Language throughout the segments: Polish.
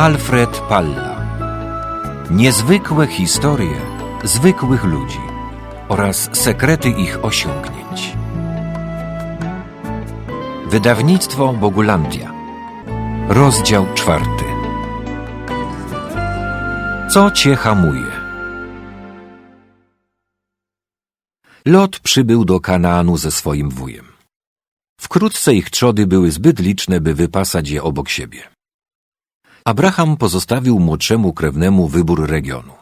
Alfred Palla. Niezwykłe historie zwykłych ludzi oraz sekrety ich osiągnięć. Wydawnictwo Bogulandia. Rozdział czwarty. Co cię hamuje? Lot przybył do Kanaanu ze swoim wujem. Wkrótce ich trzody były zbyt liczne, by wypasać je obok siebie. Abraham pozostawił młodszemu krewnemu wybór regionu.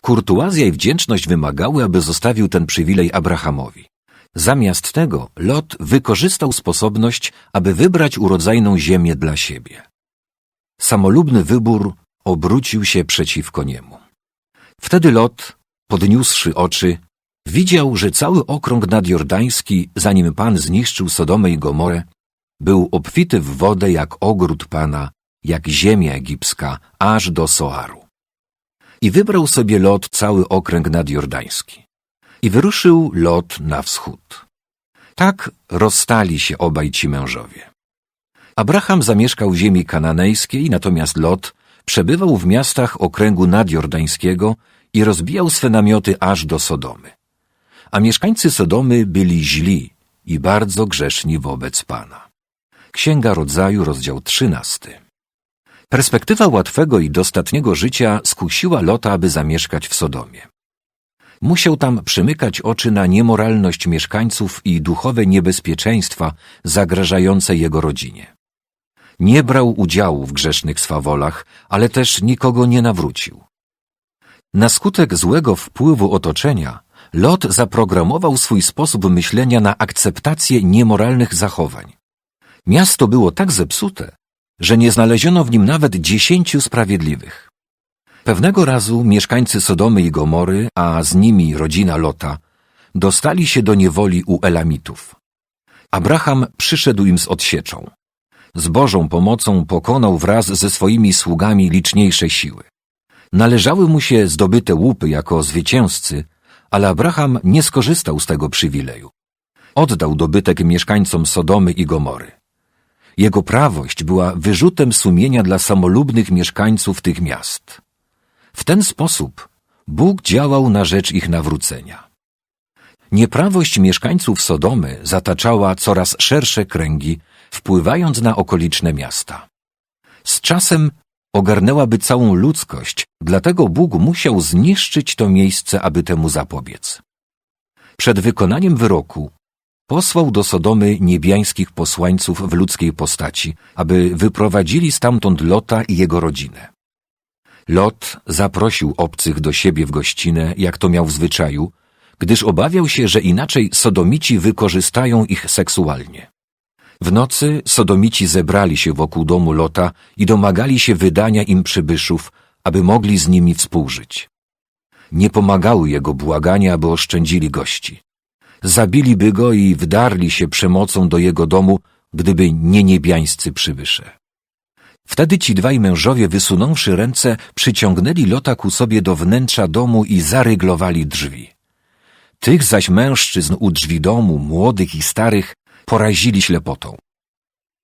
Kurtuazja i wdzięczność wymagały, aby zostawił ten przywilej Abrahamowi. Zamiast tego Lot wykorzystał sposobność, aby wybrać urodzajną ziemię dla siebie. Samolubny wybór obrócił się przeciwko niemu. Wtedy Lot, podniósłszy oczy, widział, że cały okrąg nadjordański, zanim Pan zniszczył Sodomę i Gomorę, był obfity w wodę jak ogród Pana, jak ziemia egipska, aż do Soaru. I wybrał sobie Lot cały okręg nadjordański. I wyruszył Lot na wschód. Tak rozstali się obaj ci mężowie. Abraham zamieszkał w ziemi kananejskiej, natomiast Lot przebywał w miastach okręgu nadjordańskiego i rozbijał swe namioty aż do Sodomy. A mieszkańcy Sodomy byli źli i bardzo grzeszni wobec Pana. Księga Rodzaju, rozdział trzynasty. Perspektywa łatwego i dostatniego życia skusiła Lota, aby zamieszkać w Sodomie. Musiał tam przymykać oczy na niemoralność mieszkańców i duchowe niebezpieczeństwa zagrażające jego rodzinie. Nie brał udziału w grzesznych swawolach, ale też nikogo nie nawrócił. Na skutek złego wpływu otoczenia Lot zaprogramował swój sposób myślenia na akceptację niemoralnych zachowań. Miasto było tak zepsute, że nie znaleziono w nim nawet dziesięciu sprawiedliwych. Pewnego razu mieszkańcy Sodomy i Gomory, a z nimi rodzina Lota, dostali się do niewoli u Elamitów. Abraham przyszedł im z odsieczą. Z Bożą pomocą pokonał wraz ze swoimi sługami liczniejsze siły. Należały mu się zdobyte łupy jako zwycięzcy, ale Abraham nie skorzystał z tego przywileju. Oddał dobytek mieszkańcom Sodomy i Gomory. Jego prawość była wyrzutem sumienia dla samolubnych mieszkańców tych miast. W ten sposób Bóg działał na rzecz ich nawrócenia. Nieprawość mieszkańców Sodomy zataczała coraz szersze kręgi, wpływając na okoliczne miasta. Z czasem ogarnęłaby całą ludzkość, dlatego Bóg musiał zniszczyć to miejsce, aby temu zapobiec. Przed wykonaniem wyroku posłał do Sodomy niebiańskich posłańców w ludzkiej postaci, aby wyprowadzili stamtąd Lota i jego rodzinę. Lot zaprosił obcych do siebie w gościnę, jak to miał w zwyczaju, gdyż obawiał się, że inaczej sodomici wykorzystają ich seksualnie. W nocy sodomici zebrali się wokół domu Lota i domagali się wydania im przybyszów, aby mogli z nimi współżyć. Nie pomagały jego błagania, aby oszczędzili gości. Zabiliby go i wdarli się przemocą do jego domu, gdyby nie niebiańscy przybysze. Wtedy ci dwaj mężowie, wysunąwszy ręce, przyciągnęli Lota ku sobie do wnętrza domu i zaryglowali drzwi. Tych zaś mężczyzn u drzwi domu, młodych i starych, porazili ślepotą.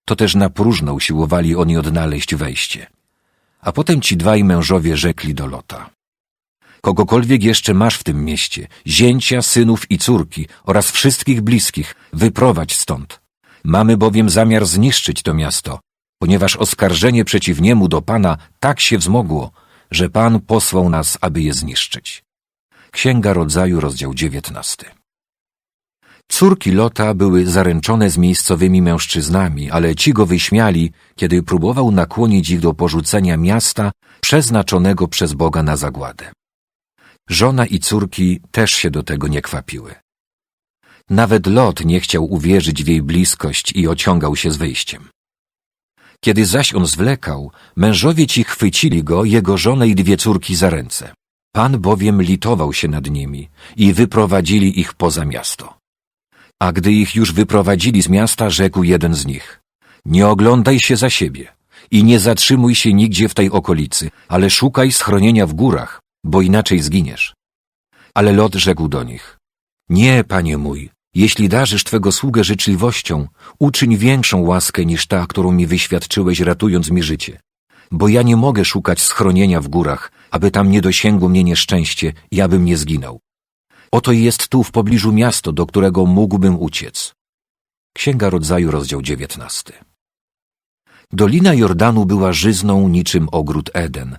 To też na próżno usiłowali oni odnaleźć wejście. A potem ci dwaj mężowie rzekli do Lota. Kogokolwiek jeszcze masz w tym mieście, zięcia, synów i córki oraz wszystkich bliskich, wyprowadź stąd. Mamy bowiem zamiar zniszczyć to miasto, ponieważ oskarżenie przeciw niemu do Pana tak się wzmogło, że Pan posłał nas, aby je zniszczyć. Księga Rodzaju, rozdział 19. Córki Lota były zaręczone z miejscowymi mężczyznami, ale ci go wyśmiali, kiedy próbował nakłonić ich do porzucenia miasta przeznaczonego przez Boga na zagładę. Żona i córki też się do tego nie kwapiły. Nawet Lot nie chciał uwierzyć w jej bliskość i ociągał się z wyjściem. Kiedy zaś on zwlekał, mężowie ci chwycili go, jego żonę i dwie córki za ręce. Pan bowiem litował się nad nimi i wyprowadzili ich poza miasto. A gdy ich już wyprowadzili z miasta, rzekł jeden z nich. Nie oglądaj się za siebie i nie zatrzymuj się nigdzie w tej okolicy, ale szukaj schronienia w górach, bo inaczej zginiesz. Ale Lot rzekł do nich. Nie, panie mój, jeśli darzysz Twego sługę życzliwością, uczyń większą łaskę niż ta, którą mi wyświadczyłeś, ratując mi życie. bo ja nie mogę szukać schronienia w górach, aby tam nie dosięgło mnie nieszczęście i abym nie zginął. Oto jest tu w pobliżu miasto, do którego mógłbym uciec. Księga Rodzaju, rozdział 19. Dolina Jordanu była żyzną niczym ogród Eden,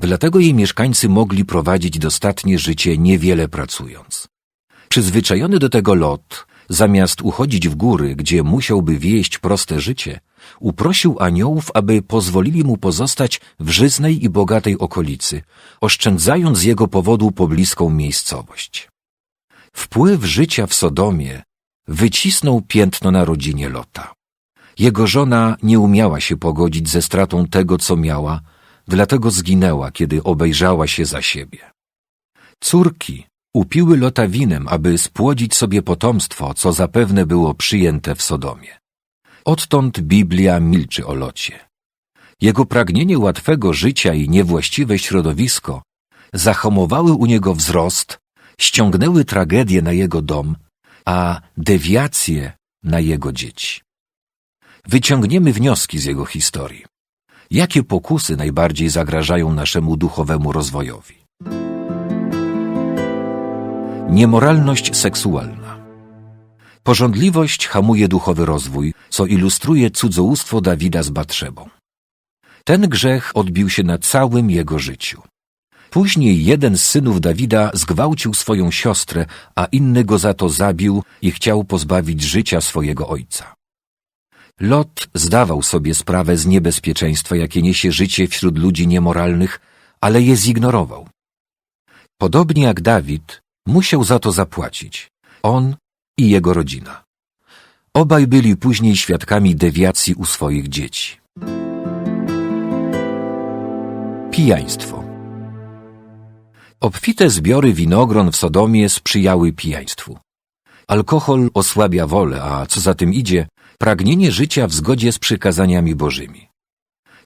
dlatego jej mieszkańcy mogli prowadzić dostatnie życie niewiele pracując. Przyzwyczajony do tego Lot, zamiast uchodzić w góry, gdzie musiałby wieść proste życie, uprosił aniołów, aby pozwolili mu pozostać w żyznej i bogatej okolicy, oszczędzając z jego powodu pobliską miejscowość. Wpływ życia w Sodomie wycisnął piętno na rodzinie Lota. Jego żona nie umiała się pogodzić ze stratą tego, co miała, dlatego zginęła, kiedy obejrzała się za siebie. Córki upiły Lota winem, aby spłodzić sobie potomstwo, co zapewne było przyjęte w Sodomie. Odtąd Biblia milczy o Locie. Jego pragnienie łatwego życia i niewłaściwe środowisko zahamowały u niego wzrost, ściągnęły tragedię na jego dom, a dewiacje na jego dzieci. Wyciągniemy wnioski z jego historii. Jakie pokusy najbardziej zagrażają naszemu duchowemu rozwojowi? Niemoralność seksualna. Porządliwość hamuje duchowy rozwój, co ilustruje cudzołóstwo Dawida z Batrzebą. Ten grzech odbił się na całym jego życiu. Później jeden z synów Dawida zgwałcił swoją siostrę, a inny go za to zabił i chciał pozbawić życia swojego ojca. Lot zdawał sobie sprawę z niebezpieczeństwa, jakie niesie życie wśród ludzi niemoralnych, ale je zignorował. Podobnie jak Dawid, musiał za to zapłacić. On i jego rodzina. Obaj byli później świadkami dewiacji u swoich dzieci. Pijaństwo Obfite zbiory winogron w Sodomie sprzyjały pijaństwu. Alkohol osłabia wolę, a co za tym idzie, pragnienie życia w zgodzie z przykazaniami bożymi.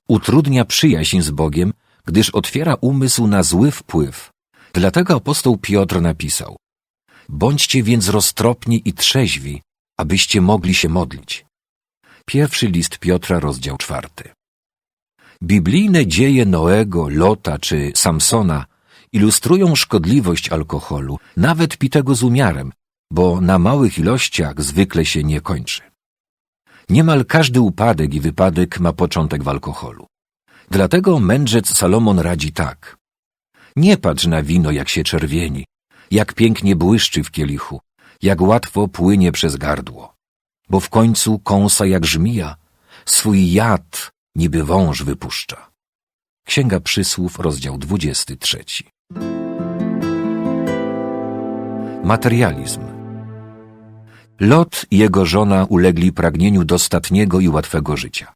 Utrudnia przyjaźń z Bogiem, gdyż otwiera umysł na zły wpływ. Dlatego apostoł Piotr napisał Bądźcie więc roztropni i trzeźwi, abyście mogli się modlić. Pierwszy list Piotra, rozdział czwarty. Biblijne dzieje Noego, Lota czy Samsona ilustrują szkodliwość alkoholu, nawet pitego z umiarem, bo na małych ilościach zwykle się nie kończy. Niemal każdy upadek i wypadek ma początek w alkoholu. Dlatego mędrzec Salomon radzi tak. Nie patrz na wino, jak się czerwieni, jak pięknie błyszczy w kielichu, jak łatwo płynie przez gardło, bo w końcu kąsa jak żmija, swój jad niby wąż wypuszcza. Księga Przysłów, rozdział 23. Materializm Lot i jego żona ulegli pragnieniu dostatniego i łatwego życia.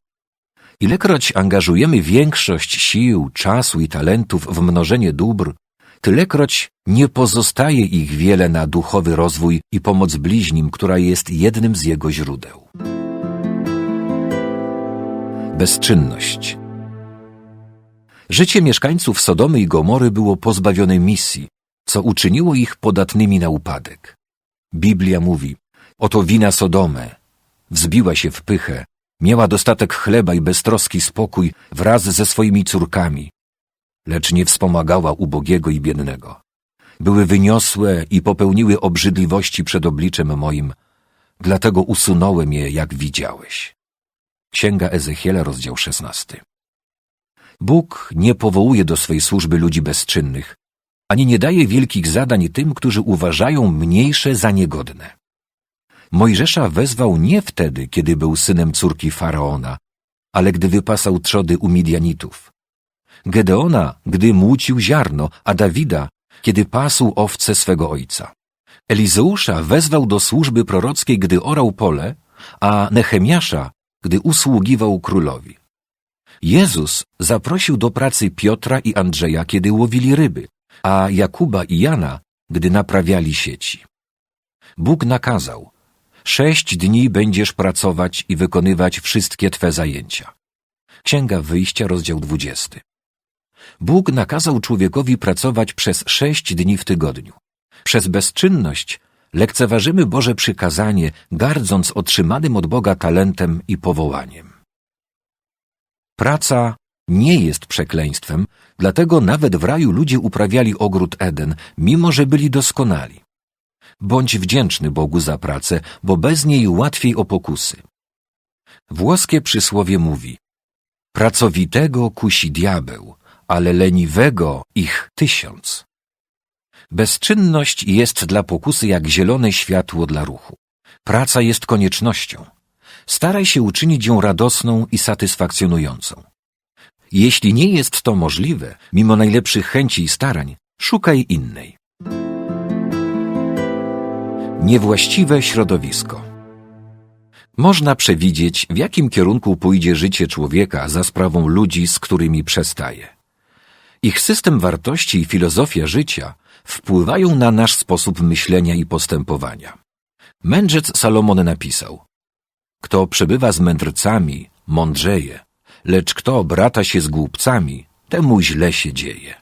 Ilekroć angażujemy większość sił, czasu i talentów w mnożenie dóbr, tylekroć nie pozostaje ich wiele na duchowy rozwój i pomoc bliźnim, która jest jednym z jego źródeł. Bezczynność Życie mieszkańców Sodomy i Gomory było pozbawione misji, co uczyniło ich podatnymi na upadek. Biblia mówi, oto wina Sodomę, wzbiła się w pychę, miała dostatek chleba i beztroski spokój wraz ze swoimi córkami, lecz nie wspomagała ubogiego i biednego. Były wyniosłe i popełniły obrzydliwości przed obliczem moim, dlatego usunąłem je, jak widziałeś. Księga Ezechiela, rozdział 16. Bóg nie powołuje do swej służby ludzi bezczynnych, ani nie daje wielkich zadań tym, którzy uważają mniejsze za niegodne. Mojżesza wezwał nie wtedy, kiedy był synem córki Faraona, ale gdy wypasał trzody u Midianitów. Gedeona, gdy młócił ziarno, a Dawida, kiedy pasł owce swego ojca. Elizeusza wezwał do służby prorockiej, gdy orał pole, a Nehemiasza, gdy usługiwał królowi. Jezus zaprosił do pracy Piotra i Andrzeja, kiedy łowili ryby, a Jakuba i Jana, gdy naprawiali sieci. Bóg nakazał, sześć dni będziesz pracować i wykonywać wszystkie Twe zajęcia. Księga Wyjścia, rozdział 20. Bóg nakazał człowiekowi pracować przez sześć dni w tygodniu. Przez bezczynność lekceważymy Boże przykazanie, gardząc otrzymanym od Boga talentem i powołaniem. Praca nie jest przekleństwem, dlatego nawet w raju ludzie uprawiali ogród Eden, mimo że byli doskonali. Bądź wdzięczny Bogu za pracę, bo bez niej łatwiej o pokusy. Włoskie przysłowie mówi Pracowitego kusi diabeł, ale leniwego ich tysiąc. Bezczynność jest dla pokusy jak zielone światło dla ruchu. Praca jest koniecznością. Staraj się uczynić ją radosną i satysfakcjonującą. Jeśli nie jest to możliwe, mimo najlepszych chęci i starań, szukaj innej. Niewłaściwe środowisko. Można przewidzieć, w jakim kierunku pójdzie życie człowieka za sprawą ludzi, z którymi przestaje. Ich system wartości i filozofia życia wpływają na nasz sposób myślenia i postępowania. Mędrzec Salomon napisał: Kto przebywa z mędrcami, mądrzeje, lecz kto brata się z głupcami, temu źle się dzieje.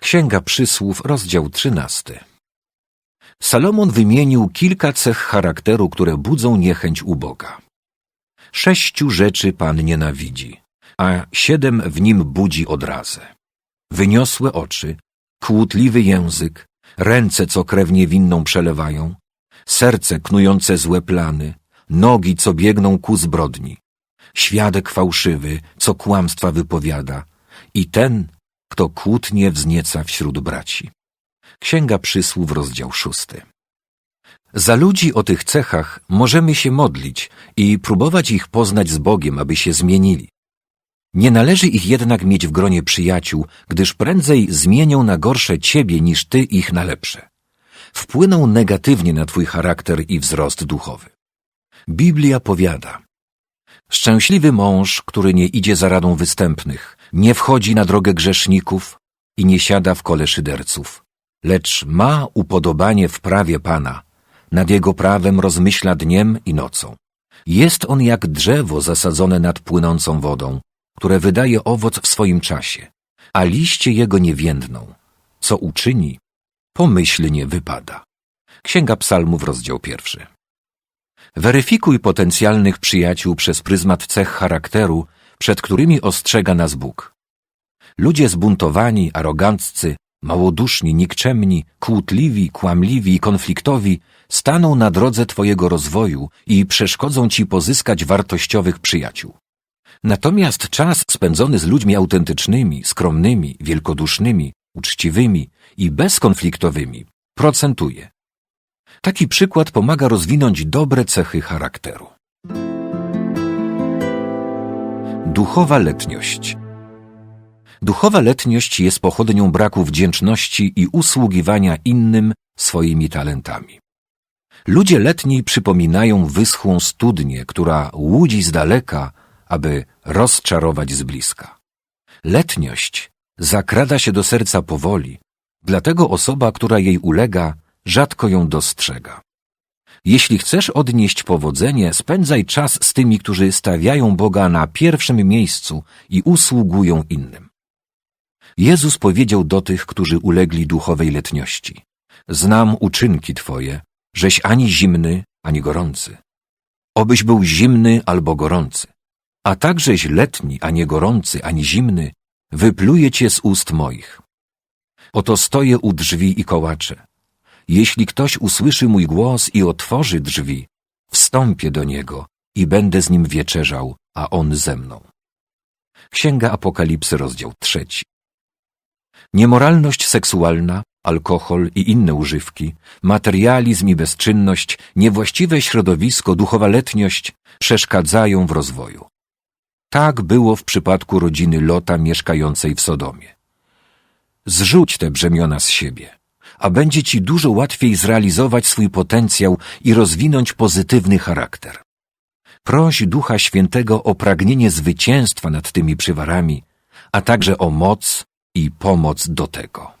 Księga Przysłów, rozdział 13. Salomon wymienił kilka cech charakteru, które budzą niechęć u Boga. Sześciu rzeczy Pan nienawidzi, a siedem w nim budzi odrazę. Wyniosłe oczy, kłótliwy język, ręce, co krew niewinną przelewają, serce knujące złe plany, nogi, co biegną ku zbrodni, świadek fałszywy, co kłamstwa wypowiada i ten, kto kłótnie wznieca wśród braci. Księga Przysłów, rozdział szósty. Za ludzi o tych cechach możemy się modlić i próbować ich poznać z Bogiem, aby się zmienili. Nie należy ich jednak mieć w gronie przyjaciół, gdyż prędzej zmienią na gorsze ciebie niż ty ich na lepsze. Wpłyną negatywnie na twój charakter i wzrost duchowy. Biblia powiada: Szczęśliwy mąż, który nie idzie za radą występnych, nie wchodzi na drogę grzeszników i nie siada w kole szyderców, lecz ma upodobanie w prawie Pana, nad jego prawem rozmyśla dniem i nocą. Jest on jak drzewo zasadzone nad płynącą wodą, które wydaje owoc w swoim czasie, a liście jego nie więdną. Co uczyni, pomyślnie wypada. Księga Psalmów, rozdział pierwszy. Weryfikuj potencjalnych przyjaciół przez pryzmat cech charakteru, przed którymi ostrzega nas Bóg. Ludzie zbuntowani, aroganccy, małoduszni, nikczemni, kłótliwi, kłamliwi i konfliktowi staną na drodze Twojego rozwoju i przeszkodzą Ci pozyskać wartościowych przyjaciół. Natomiast czas spędzony z ludźmi autentycznymi, skromnymi, wielkodusznymi, uczciwymi i bezkonfliktowymi procentuje. Taki przykład pomaga rozwinąć dobre cechy charakteru. Duchowa letniość Duchowa letniość jest pochodnią braku wdzięczności i usługiwania innym swoimi talentami. Ludzie letni przypominają wyschłą studnię, która łudzi z daleka, aby rozczarować z bliska. Letniość zakrada się do serca powoli, dlatego osoba, która jej ulega, rzadko ją dostrzega. Jeśli chcesz odnieść powodzenie, spędzaj czas z tymi, którzy stawiają Boga na pierwszym miejscu i usługują innym. Jezus powiedział do tych, którzy ulegli duchowej letniości. Znam uczynki Twoje, żeś ani zimny, ani gorący. Obyś był zimny albo gorący. A takżeś letni, a nie gorący, ani zimny, wypluje Cię z ust moich. Oto stoję u drzwi i kołaczę. Jeśli ktoś usłyszy mój głos i otworzy drzwi, wstąpię do niego i będę z nim wieczerzał, a on ze mną. Księga Apokalipsy, rozdział trzeci. Niemoralność seksualna, alkohol i inne używki, materializm i bezczynność, niewłaściwe środowisko, duchowa letniość przeszkadzają w rozwoju. Tak było w przypadku rodziny Lota mieszkającej w Sodomie. Zrzuć te brzemiona z siebie, a będzie ci dużo łatwiej zrealizować swój potencjał i rozwinąć pozytywny charakter. Proś Ducha Świętego o pragnienie zwycięstwa nad tymi przywarami, a także o moc i pomoc do tego.